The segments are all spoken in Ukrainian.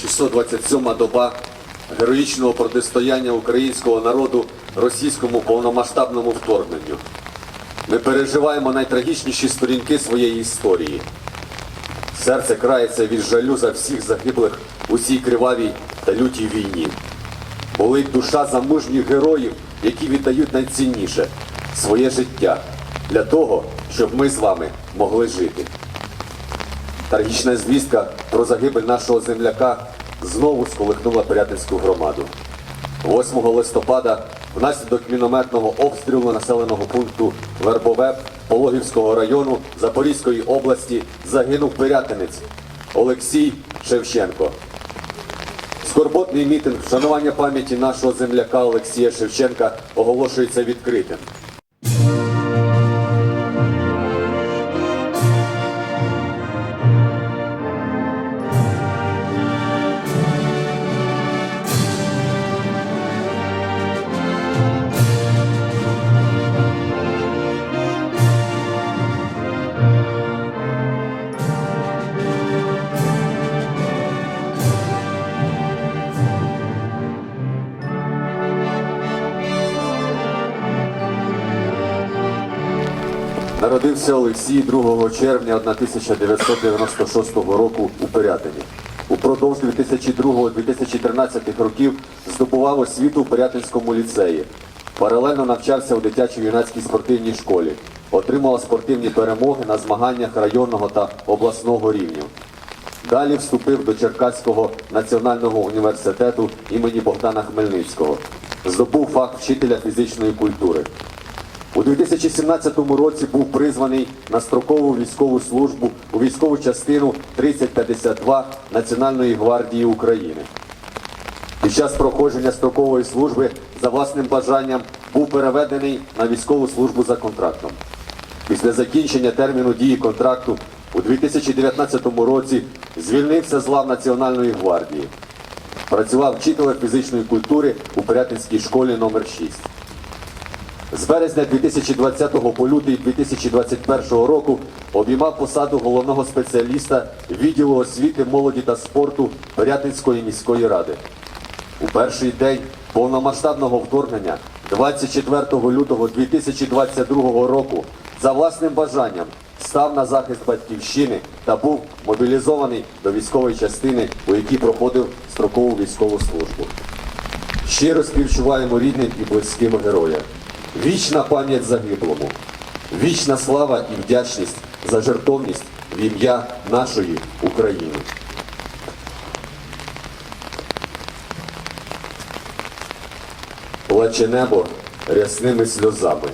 627 доба героїчного протистояння українського народу російському повномасштабному вторгненню. Ми переживаємо найтрагічніші сторінки своєї історії. Серце крається від жалю за всіх загиблих у цій кривавій та лютій війні. Болить душа за мужніх героїв, які віддають найцінніше своє життя для того, щоб ми з вами могли жити. Трагічна звістка про загибель нашого земляка знову сколихнула Пирятинську громаду. 8 листопада внаслідок мінометного обстрілу населеного пункту Вербове Пологівського району Запорізької області загинув пирятинець Олексій Шевченко. Скорботний мітинг вшанування пам'яті нашого земляка Олексія Шевченка оголошується відкритим. Народився Олексій 2 червня 1996 року у Пирятині. Упродовж 2002-2013 років здобував освіту в Пирятинському ліцеї. Паралельно навчався у дитячо-юнацькій спортивній школі. Отримав спортивні перемоги на змаганнях районного та обласного рівнів. Далі вступив до Черкаського національного університету імені Богдана Хмельницького. Здобув фах вчителя фізичної культури. У 2017 році був призваний на строкову військову службу у військову частину 3052 Національної гвардії України. Під час проходження строкової служби за власним бажанням був переведений на військову службу за контрактом. Після закінчення терміну дії контракту у 2019 році звільнився з лав Національної гвардії. Працював вчителем фізичної культури у Пирятинській школі номер 6 з березня 2020 по лютий 2021 року обіймав посаду головного спеціаліста відділу освіти, молоді та спорту Пирятинської міської ради. У перший день повномасштабного вторгнення 24 лютого 2022 року за власним бажанням став на захист батьківщини та був мобілізований до військової частини, у якій проходив строкову військову службу. Щиро співчуваємо рідним і близьким героям. Вічна пам'ять загиблому, вічна слава і вдячність за жертовність в ім'я нашої України. Плаче небо рясними сльозами,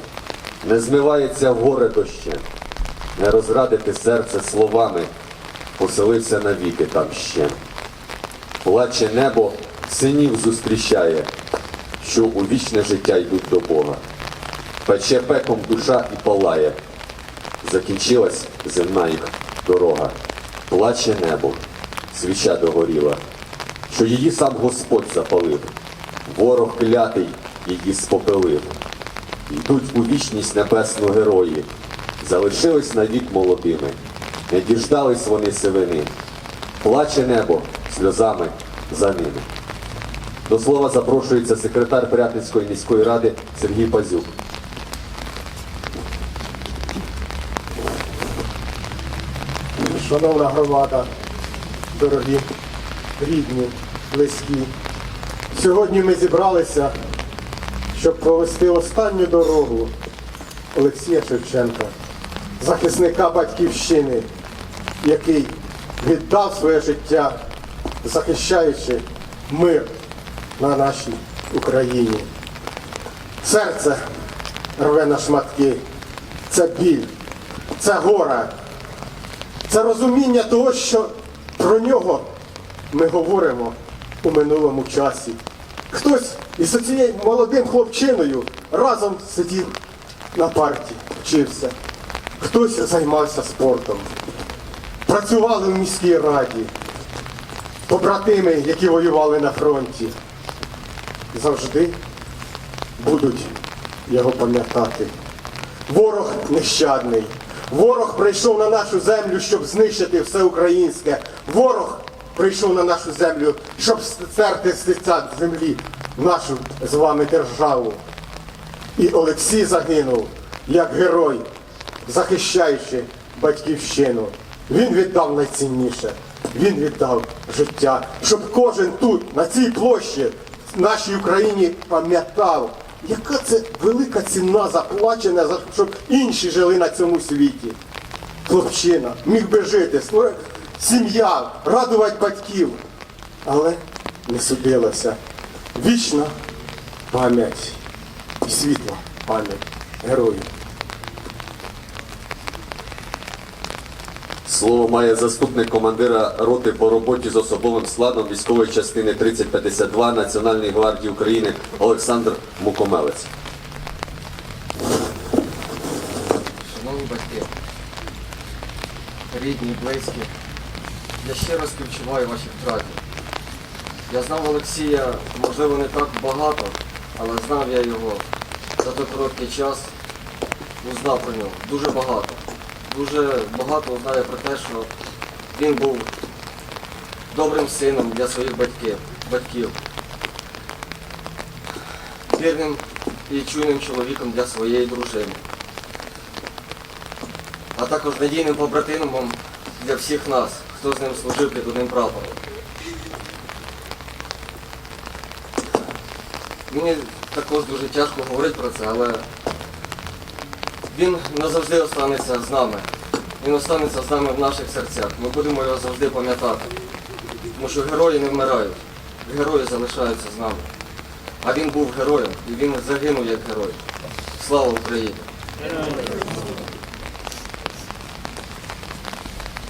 не змивається горе дощем, не розрадити серце словами, поселився навіки там ще. Плаче небо синів зустрічає, що у вічне життя йдуть до Бога. Пече пеком душа і палає. Закінчилась земна їх дорога. Плаче небо, свіча догоріла, що її сам Господь запалив. Ворог клятий її спопелив. Йдуть у вічність небесну герої, залишились навік молодими, не діждались вони сивини. Плаче небо сльозами за ними. До слова запрошується секретар Пирятинської міської ради Сергій Пазюк. Шановна громада, дорогі, рідні, близькі. Сьогодні ми зібралися, щоб провести останню дорогу Олексія Шевченка, захисника батьківщини, який віддав своє життя, захищаючи мир на нашій Україні. Серце рве на шматки, це біль, це горе. Це розуміння того, що про нього ми говоримо у минулому часі. Хтось із цією молодим хлопчиною разом сидів на парті, вчився. Хтось займався спортом. Працювали в міській раді. Побратими, які воювали на фронті, завжди будуть його пам'ятати. Ворог нещадний. Ворог прийшов на нашу землю, щоб знищити все українське. Ворог прийшов на нашу землю, щоб стерти з лиця землі нашу з вами державу. І Олексій загинув як герой, захищаючи батьківщину. Він віддав найцінніше. Він віддав життя, щоб кожен тут, на цій площі, в нашій Україні пам'ятав, яка це велика ціна заплачена, щоб інші жили на цьому світі. Хлопчина міг би жити, сім'я, радувати батьків. Але не судилося. Вічна пам'ять і світла пам'ять героїв. Слово має заступник командира роти по роботі з особовим складом військової частини 3052 Національної гвардії України Олександр Мукомелець. Шановні батьки, рідні, близькі, я щиро співчуваю ваші втраті. Я знав Олексія, можливо, не так багато, але знав я його за той короткий час, узнав про нього дуже багато. Дуже багато узнав я про те, що він був добрим сином для своїх батьків, батьків. Вірним і чуйним чоловіком для своєї дружини а також надійним побратимом для всіх нас, хто з ним служив під одним прапором. Мені також дуже тяжко говорити про це, але він назавжди останеться з нами. Він останеться з нами в наших серцях. Ми будемо його завжди пам'ятати. Тому що герої не вмирають, герої залишаються з нами. А він був героєм і він загинув як герой. Слава Україні!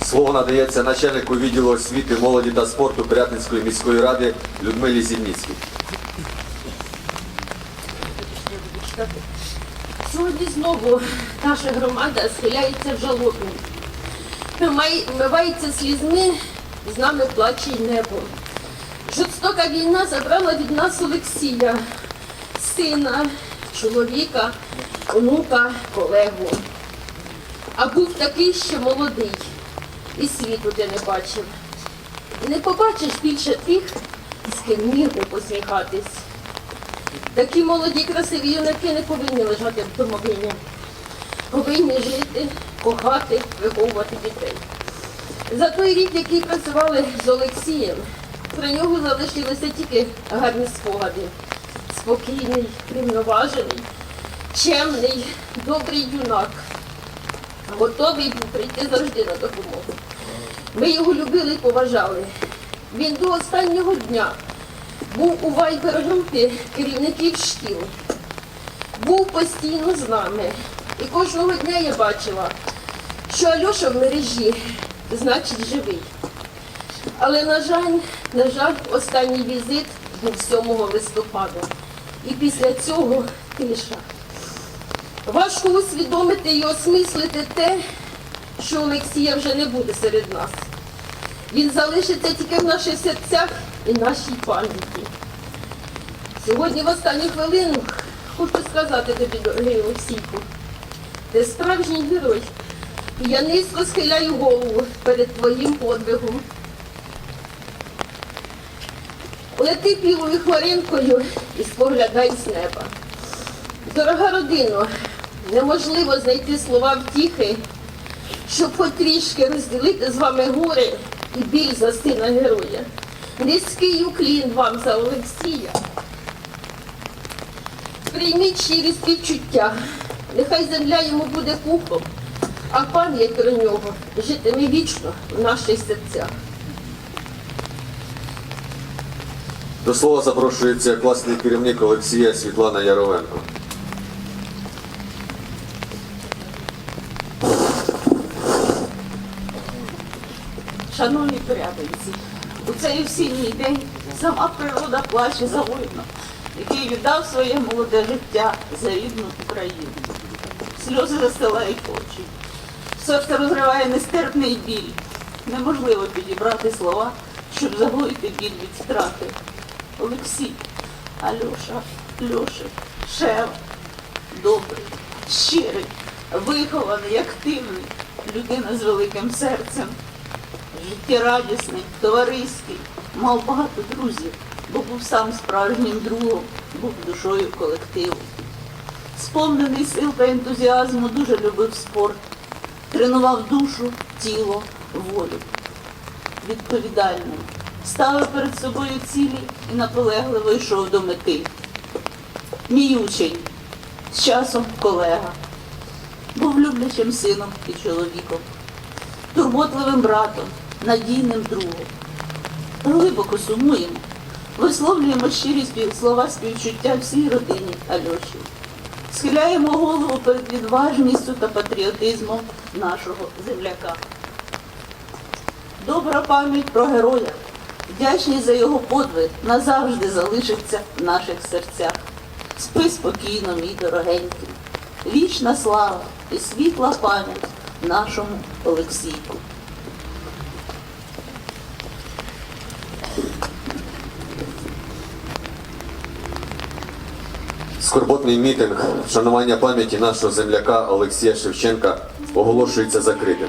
Слово надається начальнику відділу освіти, молоді та спорту Пирятинської міської ради Людмилі Зімніцькій. Сьогодні знову наша громада схиляється в жалобі. Вмивається слізьми, з нами плаче й небо. Жорстока війна забрала від нас Олексія, сина, чоловіка, онука, колегу. А був такий ще молодий і світу де не бачив. Не побачиш більше тих, з ким міг посміхатись. Такі молоді, красиві юнаки не повинні лежати в домовині. Повинні жити, кохати, виховувати дітей. За той рік, який працювали з Олексієм, про нього залишилися тільки гарні спогади. Спокійний, рівноважений, чемний, добрий юнак. Готовий був прийти завжди на допомогу. Ми його любили і поважали. Він до останнього дня був у вайбер-групі керівників шкіл. Був постійно з нами. І кожного дня я бачила, що Альоша в мережі, значить, живий. Але, на жаль, на жаль, останній візит був 7 листопада. І після цього тиша. Важко усвідомити і осмислити те, що Олексія вже не буде серед нас. Він залишиться тільки в наших серцях і нашій пам'яті. Сьогодні в останню хвилину хочу сказати тобі, дорогий Олексійку, ти справжній герой. Я низько схиляю голову перед твоїм подвигом. Лети білою хмаринкою і споглядай з неба. Дорога родино, неможливо знайти слова втіхи, щоб хоч трішки розділити з вами горе і біль за сина героя. Низький уклін вам за Олексія. Прийміть щирі співчуття. Нехай земля йому буде пухом, а пам'ять про нього житиме вічно в наших серцях. До слова запрошується класний керівник Олексія Світлана Яровенко. Шановні порядниці, у цей осінній день сама природа плаче за воїном, який віддав своє молоде життя за рідну Україну. Сльози застилають очі. Серце розриває нестерпний біль. Неможливо підібрати слова, щоб загоїти біль від втрати. Олексій, Альоша, Льошик, Шева, добрий, щирий, вихований, активний, людина з великим серцем. Життєрадісний, товариський, мав багато друзів, бо був сам справжнім другом, був душою колективу. Сповнений сил та ентузіазму, дуже любив спорт, тренував душу, тіло, волю. Відповідальним, ставив перед собою цілі і наполегливо йшов до мети. Мій учень, з часом колега, був люблячим сином і чоловіком, турботливим братом, надійним другом. Глибоко сумуємо, висловлюємо щирі слова співчуття всій родині Альоші. Схиляємо голову перед відважністю та патріотизмом нашого земляка. Добра пам'ять про героя, вдячність за його подвиг назавжди залишиться в наших серцях. Спи спокійно, мій дорогенький. Вічна слава і світла пам'ять нашому Олексійку. Скорботний мітинг вшанування пам'яті нашого земляка Олексія Шевченка оголошується закритим.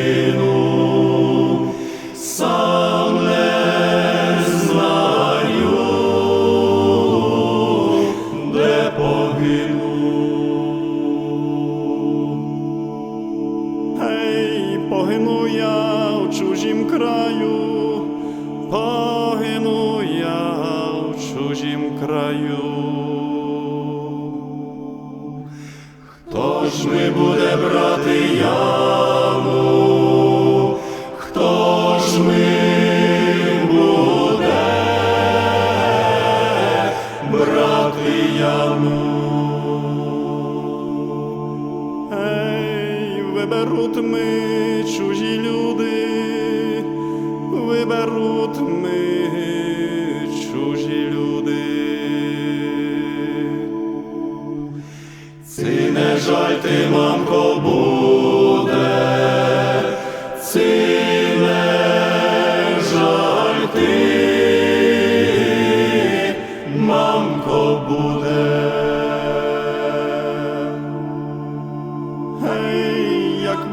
виберуть ми чужі люди, виберуть ми чужі люди. Ці не жаль ти, мамко,